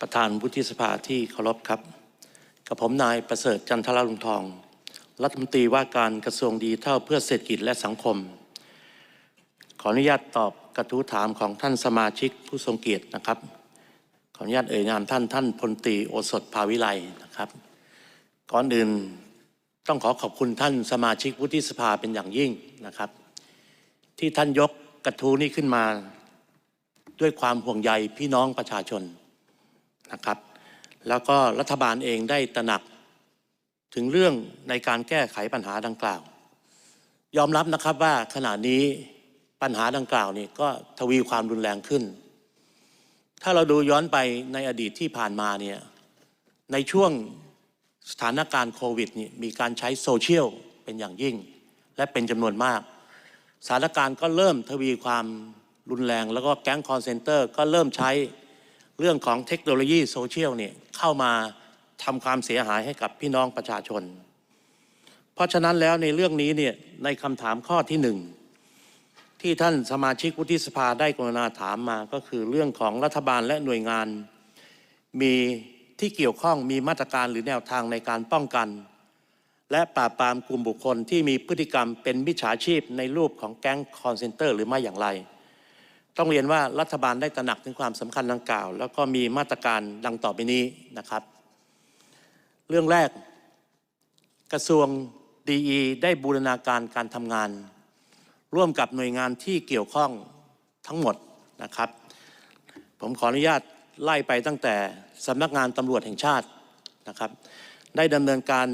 ประธานวุฒิสภาที่เคารพครับ กับผมนายประเสริฐจันทรลุงทอง รัฐมนตรีว่าการกระทรวงดีเท่าเพื่อเศรษฐกิจและสังคม ขออนุญาตตอบกระทู้ถามของท่านสมาชิกผู้ทรงเกียรตินะครับ ขออนุญาตเอ่ยนามท่านท่านพลตรีโอสถภาวิไลนะครับ ก่อนอื่นต้องขอขอบคุณท่านสมาชิกวุฒิสภาเป็นอย่างยิ่งนะครับ ที่ท่านยกกระทู้นี้ขึ้นมา ด้วยความห่วงใยพี่น้องประชาชน แล้วก็รัฐบาลเองได้ตระหนัก ถึงเรื่องในการแก้ไขปัญหาดังกล่าว ยอมรับนะครับว่าขณะนี้ปัญหาดังกล่าวนี่ก็ทวีความรุนแรงขึ้น ถ้าเราดูย้อนไปในอดีตที่ผ่านมาเนี่ยในช่วงสถานการณ์โควิดนี่มีการใช้โซเชียลเป็นอย่างยิ่ง และเป็นจำนวนมาก สถานการณ์ก็เริ่มทวีความรุนแรง แล้วก็แก๊งคอนเซนเตอร์ก็เริ่มใช้เรื่องของเทคโนโลยีโซเชียลเนี่ย เข้ามาทำความเสียหายให้กับพี่น้องประชาชน เพราะฉะนั้นแล้วในเรื่องนี้เนี่ยในคำถามข้อที่หนึ่งที่ท่านสมาชิกวุฒิสภาได้กรุณาถามมาก็คือเรื่องของรัฐบาลและหน่วยงาน มีที่เกี่ยวข้องมีมาตรการหรือแนวทางในการป้องกัน และปราบปรามกลุ่มบุคคลที่มีพฤติกรรมเป็นมิจฉาชีพในรูปของแก๊งคอนเซนเตอร์หรือไม่อย่างไร ต้องเรียนว่ารัฐบาลได้ตระหนักถึงความสำคัญดังกล่าว แล้วก็มีมาตรการดังต่อไปนี้นะครับ เรื่องแรกกระทรวงดีได้บูรณาการการทำงาน ร่วมกับหน่วยงานที่เกี่ยวข้องทั้งหมดนะครับ ผมขออนุญาตไล่ไปตั้งแต่สำนักงานตำรวจแห่งชาตินะครับ ได้ดำเนินการ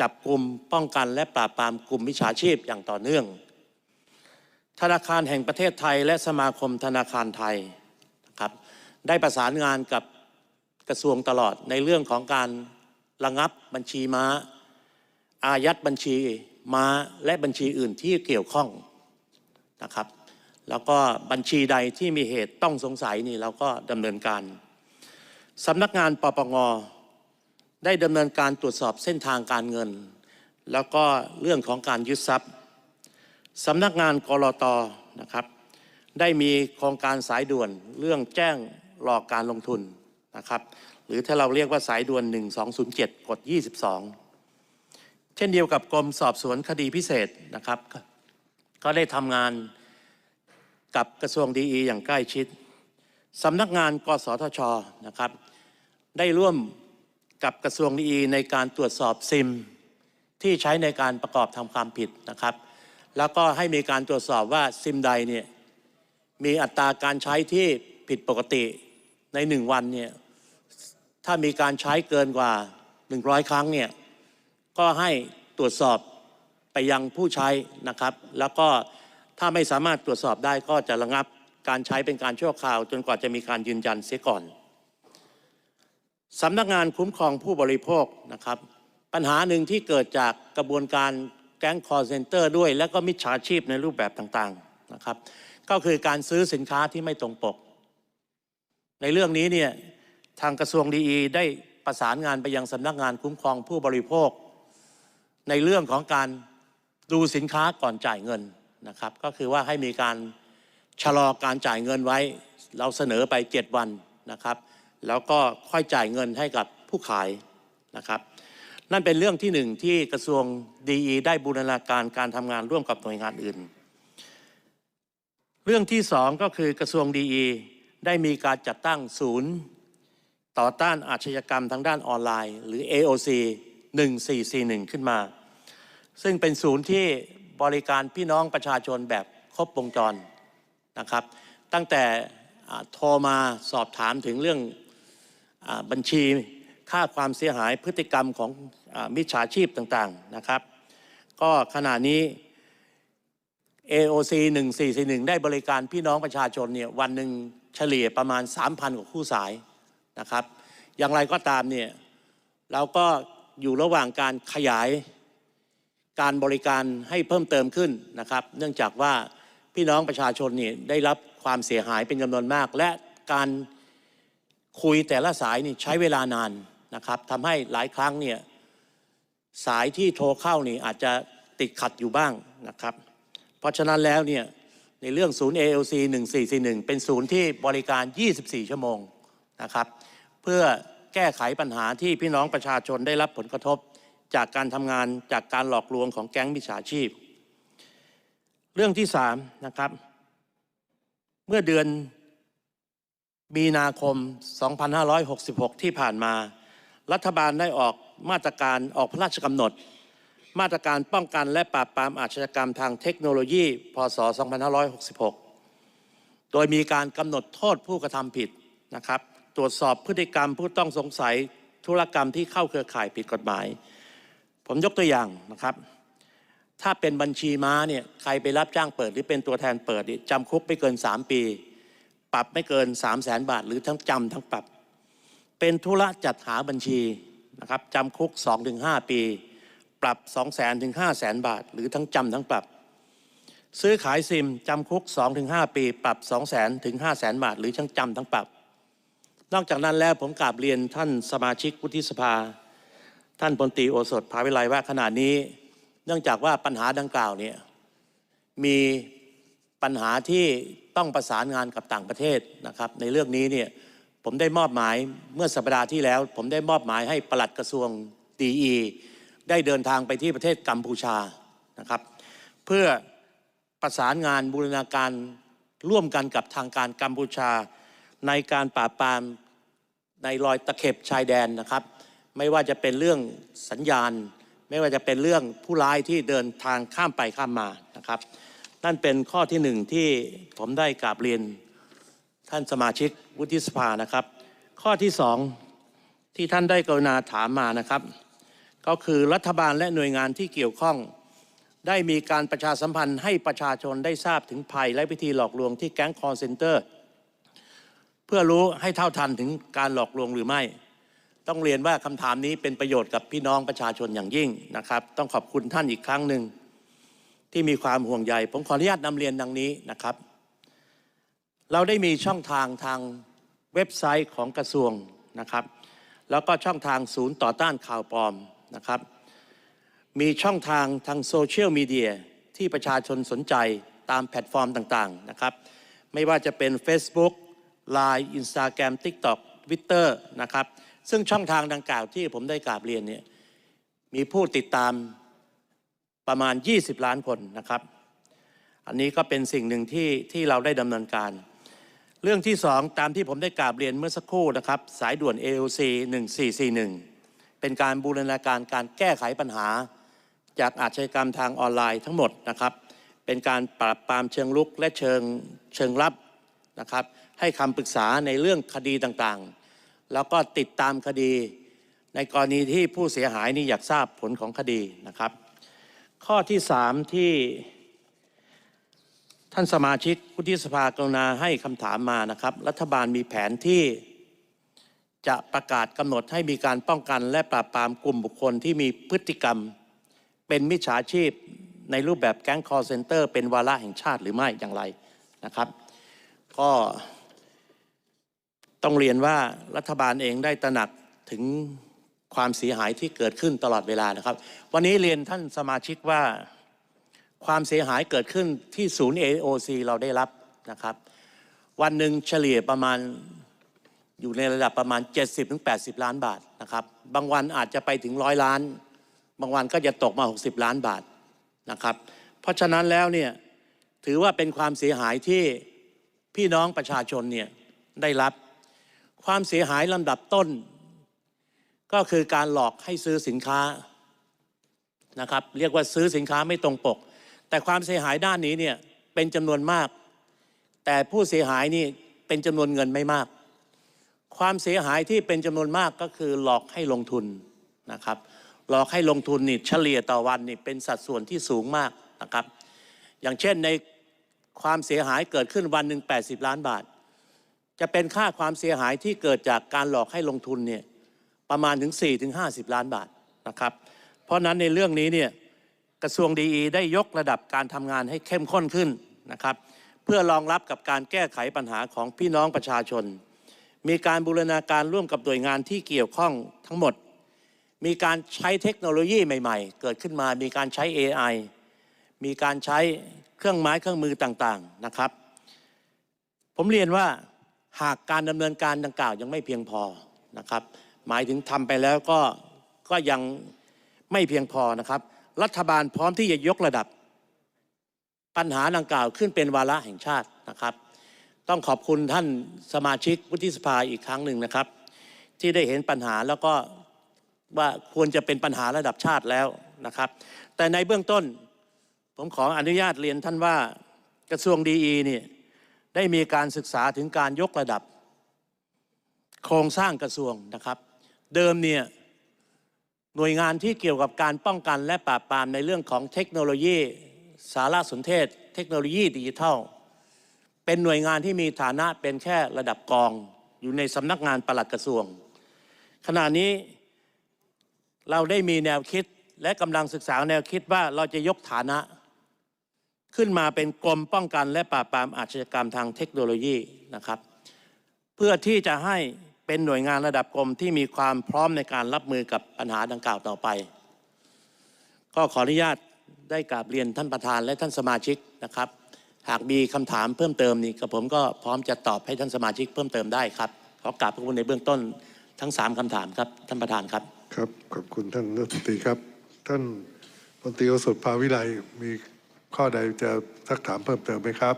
จับกลุ่มป้องกันและปราบปรามกลุ่มมิจฉาชีพอย่างต่อเนื่อง ธนาคารแห่งประเทศไทย และสมาคมธนาคารไทยนะครับได้ประสานงานกับกระทรวงตลอดในเรื่องของการระงับบัญชีม้า อายัดบัญชีม้าและบัญชีอื่นที่เกี่ยวข้องนะครับ แล้วก็บัญชีใดที่มีเหตุต้องสงสัยนี่เราก็ดำเนินการสำนักงานปปงได้ดำเนินการตรวจสอบเส้นทางการเงิน แล้วก็เรื่องของการยึดทรัพย์ สำนักงานกรตนะครับ ได้มีโครงการสายด่วนเรื่องแจ้งหลอกการลงทุนนะครับ หรือถ้าเราเรียกว่าสายด่วน 1207 กด 22 เช่นเดียวกับกรมสอบสวนคดีพิเศษนะครับ ก็ได้ทำงานกับกระทรวงดีอย่างใกล้ชิดสำนักงานกสทชนะครับ ได้ร่วมกับกระทรวงดีในการตรวจสอบซิมที่ใช้ในการประกอบทำความผิดนะครับ แล้วก็ให้มีการตรวจสอบว่าซิมใดเนี่ยมีอัตราการใช้ที่ผิดปกติในหนึ่งวันเนี่ยถ้ามีการใช้เกินกว่า 100 ครั้งเนี่ยก็ให้ตรวจสอบไปยังผู้ใช้นะครับ แล้วก็ถ้าไม่สามารถตรวจสอบได้ก็จะระงับการใช้เป็นการชั่วคราว จนกว่าจะมีการยืนยันเสียก่อนสำนักงานคุ้มครองผู้บริโภคนะครับ ปัญหาหนึ่งที่เกิดจากกระบวนการ ก๊งคอร์เซนเตอร์ด้วย และก็มิจฉาชีพในรูปแบบต่างๆนะครับ ก็คือการซื้อสินค้าที่ไม่ตรงปก ในเรื่องนี้เนี่ยทางกระทรวงดีได้ประสานงานไปยังสำนักงานคุ้มครองผู้บริโภค ในเรื่องของการดูสินค้าก่อนจ่ายเงินนะครับ ก็คือว่าให้มีการชะลอการจ่ายเงินไว้ เราเสนอไป 7 วันนะครับ แล้วก็ค่อยจ่ายเงินให้กับผู้ขายนะครับ นั่นเป็นเรื่องที่หนึ่งที่กระทรวงดีได้บูรณาการการทำงานร่วมกับหน่วยงานอื่น เรื่องที่สองก็คือกระทรวงดีได้มีการจัดตั้งศูนย์ ต่อต้านอาชญากรรมทางด้านออนไลน์ หรือ AOC 1441 ขึ้นมา ซึ่งเป็นศูนย์ที่บริการพี่น้องประชาชนแบบครบวงจรนะครับ ตั้งแต่โทรมาสอบถามถึงเรื่องอบัญชี ค่าความเสียหายพฤติกรรมของอมิจฉาชีพต่างๆนะครับ ก็ขณะนี้ AOC 1441 ได้บริการพี่น้องประชาชนเนี่ยวันหนึ่งเฉลี่ยประมาณ 3,000 กว่าคู่สายนะครับ อย่างไรก็ตามเนี่ยเราก็อยู่ระหว่างการขยายการบริการให้เพิ่มเติมขึ้นนะครับ เนื่องจากว่าพี่น้องประชาชนนี่ได้รับความเสียหายเป็นจำนวนมาก และการคุยแต่ละสายนี่ใช้เวลานาน นะครับทำให้หลายครั้งเนี่ยสายที่โทรเข้านี่อาจจะติดขัดอยู่บ้างนะครับ เพราะฉะนั้นแล้วเนี่ยในเรื่องศูนย์ ALC 1441 เป็นศูนย์ที่บริการ 24 ชั่วโมงนะครับ เพื่อแก้ไขปัญหาที่พี่น้องประชาชนได้รับผลกระทบ จากการทำงานจากการหลอกลวงของแก๊งมิจฉาชีพ เรื่องที่สามนะครับ เมื่อเดือนมีนาคม 2566 ที่ผ่านมา รัฐบาลได้ออกมาตรการออกพระราชกำหนด มาตรการป้องกันและปราบปรามอาชญากรรมทางเทคโนโลยี พศ 2566 โดยมีการกำหนดโทษผู้กระทำผิดนะครับ ตรวจสอบพฤติกรรมผู้ต้องสงสัยธุรกรรมที่เข้าเครือข่ายผิดกฎหมาย ผมยกตัวอย่างนะครับ ถ้าเป็นบัญชีม้าเนี่ยใครไปรับจ้างเปิดหรือเป็นตัวแทนเปิดจำคุกไม่เกิน 3 ปี ปรับไม่เกิน 3 0 0แสนบาท หรือทั้งจำทั้งปรับ เป็นธุระจัดหาบัญชีนะครับจำคุก 2-5 ปี ปรับ 2 0 0แสนถึง5 0 0แสนบาท หรือทั้งจำทั้งปรับ ซื้อขายซิมจำคุก 2-5 ปี ปรับ 2 0 0แสนถึง5 0 0แสนบาท หรือทั้งจำทั้งปรับ นอกจากนั้นแล้วผมกราบเรียนท่านสมาชิกวุฒิสภา ท่านพลตรีโอสถภาวิไลว่าขณะนี้ เนื่องจากว่าปัญหาดังกล่าวเนี่ยมีปัญหาที่ต้องประสานงานกับต่างประเทศนะครับ ในเรื่องนี้เนี่ย ผมได้มอบหมายเมื่อสัปดาห์ที่แล้ว ผมได้มอบหมายให้ปลัดกระทรวงดีอีได้เดินทางไปที่ประเทศกัมพูชานะครับ เพื่อประสานงานบูรณาการร่วมกันกับทางการกัมพูชา ในการปราบปรามในรอยตะเข็บชายแดนนะครับ ไม่ว่าจะเป็นเรื่องสัญญาณ ไม่ว่าจะเป็นเรื่องผู้ร้ายที่เดินทางข้ามไปข้ามมานะครับ นั่นเป็นข้อที่หนึ่งที่ผมได้กราบเรียน ท่านสมาชิกวุฒิสภานะครับ ข้อที่สองที่ท่านได้กรุณาถามมานะครับ ก็คือรัฐบาลและหน่วยงานที่เกี่ยวข้อง ได้มีการประชาสัมพันธ์ให้ประชาชนได้ทราบถึงภัยและวิธีหลอกลวงที่แก๊งคอร์เซนเตอร์ เพื่อรู้ให้เท่าทันถึงการหลอกลวงหรือไม่ ต้องเรียนว่าคำถามนี้เป็นประโยชน์กับพี่น้องประชาชนอย่างยิ่งนะครับ ต้องขอบคุณท่านอีกครั้งหนึ่งที่มีความห่วงใยผมขออนุญาตนำเรียนดังนี้นะครับ เราได้มีช่องทางทางเว็บไซต์ของกระทรวงนะครับ แล้วก็ช่องทางศูนย์ต่อต้านข่าวปลอมนะครับ มีช่องทางทางโซเชียลมีเดียที่ประชาชนสนใจตามแพลตฟอร์มต่างๆนะครับ ไม่ว่าจะเป็น Facebook Line Instagram TikTok Twitter นะครับ ซึ่งช่องทางดังกล่าวที่ผมได้กราบเรียนเนี่ยมีผู้ติดตามประมาณ 20 ล้านคนนะครับ อันนี้ก็เป็นสิ่งหนึ่งที่ที่เราได้ดำเนินการ เรื่องที่สองตามที่ผมได้กราบเรียนเมื่อสักครู่นะครับ สายด่วน AOC 1441 เป็นการบูรณาการการแก้ไขปัญหา จากอาชญากรรมทางออนไลน์ทั้งหมดนะครับ เป็นการปราบปรามเชิงลุกและเชิงเชิงรับนะครับ ให้คำปรึกษาในเรื่องคดีต่างๆ แล้วก็ติดตามคดี ในกรณีที่ผู้เสียหายนี่อยากทราบผลของคดีนะครับ ข้อที่สามที่ ท่านสมาชิกวุฒิสภากรุณาให้คำถามมานะครับ รัฐบาลมีแผนที่จะประกาศกำหนดให้มีการป้องกันและปราบปรามกลุ่มบุคคลที่มีพฤติกรรม เป็นมิจฉาชีพในรูปแบบแก๊งคอร์เซนเตอร์เป็นวาระแห่งชาติหรือไม่อย่างไรนะครับ ก็ต้องเรียนว่ารัฐบาลเองได้ตระหนักถึงความเสียหายที่เกิดขึ้นตลอดเวลานะครับ วันนี้เรียนท่านสมาชิกว่า ความเสียหายเกิดขึ้นที่ศูนย์ AOC เราได้รับนะครับ วันหนึ่งเฉลี่ยประมาณอยู่ในระดับประมาณ 70-80 ล้านบาทนะครับ บางวันอาจจะไปถึงร้อยล้าน บางวันก็จะตกมา 60 ล้านบาทนะครับ เพราะฉะนั้นแล้วเนี่ยถือว่าเป็นความเสียหายที่พี่น้องประชาชนเนี่ยได้รับความเสียหายลำดับต้น ก็คือการหลอกให้ซื้อสินค้านะครับ เรียกว่าซื้อสินค้าไม่ตรงปก แต่ความเสียหายด้านนี้เนี่ยเป็นจำนวนมาก แต่ผู้เสียหายนี่เป็นจำนวนเงินไม่มาก ความเสียหายที่เป็นจำนวนมากก็คือหลอกให้ลงทุนนะครับ หลอกให้ลงทุนนี่เฉลี่ยต่อวันนี่เป็นสัดส่วนที่สูงมากนะครับ อย่างเช่นในความเสียหายเกิดขึ้นวันหนึ่ง80 ล้านบาท จะเป็นค่าความเสียหายที่เกิดจากการหลอกให้ลงทุนเนี่ยประมาณถึง4ถึง50 ล้านบาทนะครับ เพราะฉะนั้นในเรื่องนี้เนี่ย กระทรวงดีได้ยกระดับการทำงานให้เข้มข้นขึ้นนะครับ เพื่อรองรับกับการแก้ไขปัญหาของพี่น้องประชาชน มีการบูรณาการร่วมกับหน่วยงานที่เกี่ยวข้องทั้งหมด มีการใช้เทคโนโลยีใหม่ ๆ เกิดขึ้นมา มีการใช้ AI มีการใช้เครื่องไม้เครื่องมือต่างๆนะครับ ผมเรียนว่าหากการดำเนินการดังกล่าวยังไม่เพียงพอนะครับ หมายถึงทำไปแล้วก็ก็ยังไม่เพียงพอนะครับ รัฐบาลพร้อมที่จะยกระดับ ปัญหาดังกล่าวขึ้นเป็นวาระแห่งชาตินะครับ ต้องขอบคุณท่านสมาชิกวุฒิสภาอีกครั้งหนึ่งนะครับ ที่ได้เห็นปัญหาแล้วก็ว่าควรจะเป็นปัญหาระดับชาติแล้วนะครับ แต่ในเบื้องต้น ผมขออนุญาตเรียนท่านว่ากระทรวงดีนี่ได้มีการศึกษาถึงการยกระดับ โครงสร้างกระทรวงนะครับ เดิมเนี่ย หน่วยงานที่เกี่ยวกับการป้องกันและปราบปรามในเรื่องของเทคโนโลยี สารสนเทศ เทคโนโลยีดิจิทัล เป็นหน่วยงานที่มีฐานะเป็นแค่ระดับกอง อยู่ในสำนักงานปลัดกระทรวง ขณะนี้เราได้มีแนวคิดและกำลังศึกษาแนวคิดว่าเราจะยกฐานะ ขึ้นมาเป็นกรมป้องกันและปราบปรามอาชญากรรมทางเทคโนโลยีนะครับ เพื่อที่จะให้ เป็นหน่วยงานระดับกรมที่มีความพร้อมในการรับมือกับปัญหาดังกล่าวต่อไป ก็ขออนุญาตได้กราบเรียนท่านประธานและท่านสมาชิกนะครับ หากมีคำถามเพิ่มเติมนี่กับผมก็พร้อมจะตอบให้ท่านสมาชิกเพิ่มเติมได้ครับขอกราบขอบคุณในเบื้องต้นทั้งสามคำถามครับท่านประธานครับครับขอบคุณท่านรัฐมนตรีครับ ท่านมนตรีโอสถภาวิไลมีข้อใดจะสักถามเพิ่มเติมไหมครับ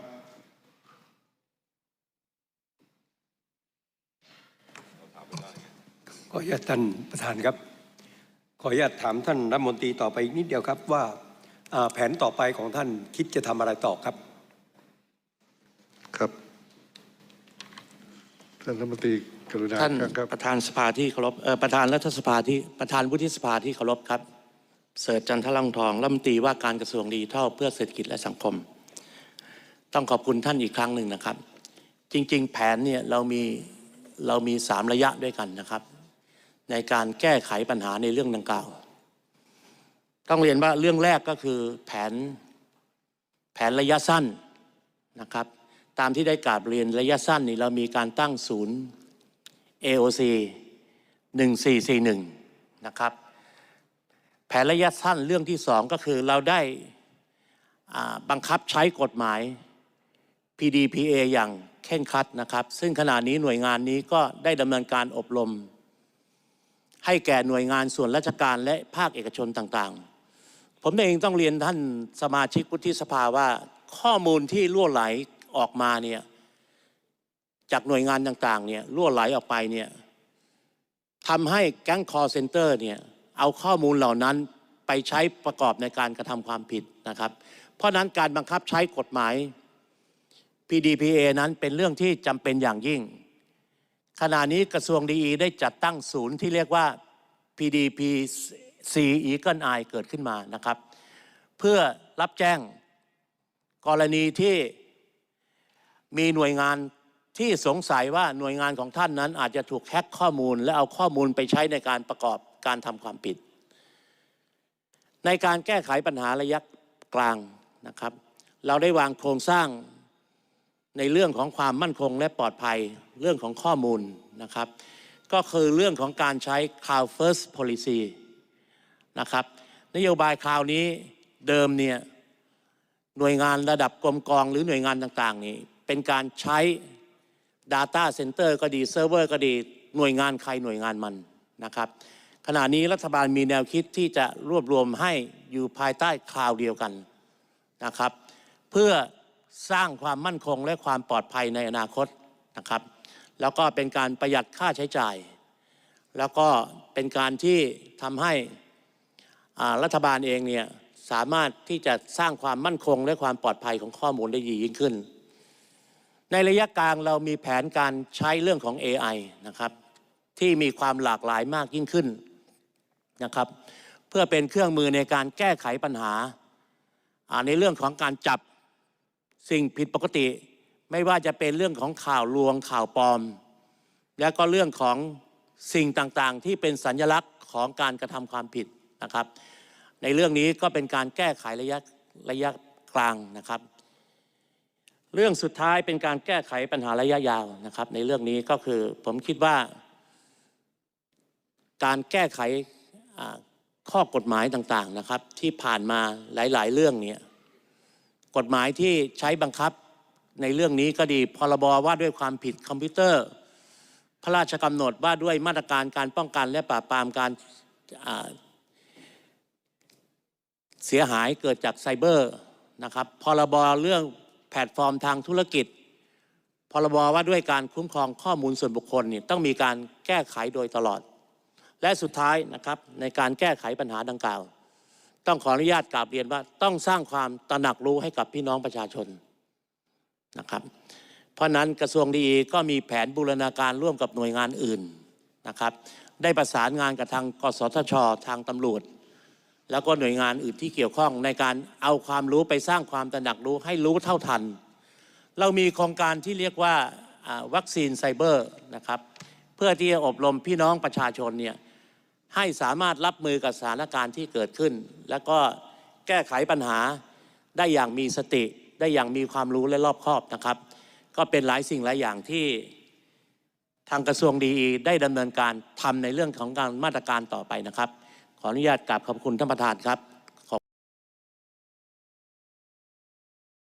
ออนุญาตท่านประธานครับ ขออนุญาตถามท่านรัฐมนตรีต่อไปอีกนิดเดียวครับว่าอ่าแผนต่อไปของท่านคิดจะทำอะไรต่อครับ ครับ ท่านรัฐมนตรีกรุณาท่านครับประธานสภาที่เคารพเอ่อประธานรัฐสภาที่ประธานวุฒิสภาที่เคารพครับ เสิร์ชจันทลังทองรัฐมนตรีว่าการกระทรวงดิจิทัลเพื่อเศรษฐกิจและสังคม ต้องขอบคุณท่านอีกครั้งหนึ่งนะครับ จริง ๆ แผนเนี่ยเรามีเรามีสามระยะด้วยกันนะครับ ในการแก้ไขปัญหาในเรื่องดังกล่าว ต้องเรียนว่าเรื่องแรกก็คือแผนแผนระยะสั้นนะครับ ตามที่ได้กราบเรียนระยะสั้นนี่เรามีการตั้งศูนย์ AOC 1441 นะครับ แผนระยะสั้นเรื่องที่สองก็คือเราได้บังคับใช้กฎหมาย PDPA อย่างเข่งคัดนะครับ ซึ่งขณะนี้หน่วยงานนี้ก็ได้ดำเนินการอบรม ให้แก่หน่วยงานส่วนราชการและภาคเอกชนต่างๆ ผมเองต้องเรียนท่านสมาชิกวุฒิสภาว่าข้อมูลที่ล่วไหลออกมาเนี่ยจากหน่วยงานต่างๆเนี่ยล่วไหลออกไปเนี่ยทำให้แก๊งคอร์เซนเตอร์เนี่ยเอาข้อมูลเหล่านั้นไปใช้ประกอบในการกระทำความผิดนะครับ เพราะฉะนั้นการบังคับใช้กฎหมาย PDPA นั้นเป็นเรื่องที่จำเป็นอย่างยิ่ง ขณะนี้กระทรวงดีได้จัดตั้งศูนย์ที่เรียกว่า PDPC Eagle Eye เกิดขึ้นมานะครับ เพื่อรับแจ้งกรณีที่มีหน่วยงานที่สงสัยว่าหน่วยงานของท่านนั้น อาจจะถูกแฮ็กข้อมูล และเอาข้อมูลไปใช้ในการประกอบการทำความผิด ในการแก้ไขปัญหาระยะกลางนะครับ เราได้วางโครงสร้าง ในเรื่องของความมั่นคงและปลอดภัยเรื่องของข้อมูลนะครับ ก็คือเรื่องของการใช้ Cloud First Policy นะครับนโยบายคราวนี้เดิมเนี่ยหน่วยงานระดับกรมกองหรือหน่วยงานต่างๆ นี่เป็นการใช้ Data Center ก็ดีเซิร์ฟเวอร์ก็ดีหน่วยงานใครหน่วยงานมันนะครับขณะนี้รัฐบาลมีแนวคิดที่จะรวบรวมให้อยู่ภายใต้คลาวเดียวกันนะครับ เพื่อ สร้างความมั่นคงและความปลอดภัยในอนาคตนะครับ แล้วก็เป็นการประหยัดค่าใช้จ่าย แล้วก็เป็นการที่ทำให้รัฐบาลเองเนี่ยสามารถที่จะสร้างความมั่นคงและความปลอดภัยของข้อมูลได้ดียิ่งขึ้น ในระยะกลางเรามีแผนการใช้เรื่องของ AI นะครับ ที่มีความหลากหลายมากยิ่งขึ้นนะครับ เพื่อเป็นเครื่องมือในการแก้ไขปัญหาในเรื่องของการจับ สิ่งผิดปกติ ไม่ว่าจะเป็นเรื่องของข่าวลวงข่าวปลอม และก็เรื่องของสิ่งต่างๆ ที่เป็นสัญลักษณ์ของการกระทำความผิดนะครับ ในเรื่องนี้ก็เป็นการแก้ไขระยะระยะกลางนะครับ เรื่องสุดท้ายเป็นการแก้ไขปัญหาระยะยาวนะครับ ในเรื่องนี้ก็คือผมคิดว่า การแก้ไขข้อกฎหมายต่างๆนะครับ ที่ผ่านมาหลาย ๆ เรื่องเนี่ย กฎหมายที่ใช้บังคับในเรื่องนี้ก็ดีพรบว่าด้วยความผิดคอมพิวเตอร์ พระราชกำหนดว่าด้วยมาตรการการป้องกันและปราบปรามการเสียหายเกิดจากไซเบอร์นะครับพรบเรื่องแพลตฟอร์มทางธุรกิจพรบว่าด้วยการคุ้มครองข้อมูลส่วนบุคคลนี่ต้องมีการแก้ไขโดยตลอด และสุดท้ายนะครับในการแก้ไขปัญหาดังกล่าว ต้องขออนุญาตกราบเรียนว่าต้องสร้างความตระหนักรู้ให้กับพี่น้องประชาชนนะครับ เพราะนั้นกระทรวงดีก็มีแผนบูรณาการร่วมกับหน่วยงานอื่นนะครับ ได้ประสานงานกับทางกสทช ทางตำรวจ แล้วก็หน่วยงานอื่นที่เกี่ยวข้องในการเอาความรู้ไปสร้างความตระหนักรู้ให้รู้เท่าทัน เรามีโครงการที่เรียกว่าอ่าวัคซีนไซเบอร์นะครับ เพื่อที่จะอบรมพี่น้องประชาชนเนี่ย ให้สามารถรับมือกับสถานการณ์ที่เกิดขึ้น แล้วก็แก้ไขปัญหาได้อย่างมีสติ ได้อย่างมีความรู้และรอบคอบนะครับ ก็เป็นหลายสิ่งหลายอย่างที่ทางกระทรวงดีได้ดำเนินการทำในเรื่องของการมาตรการต่อไปนะครับ ขออนุญาตกราบขอบคุณท่านประธานครับ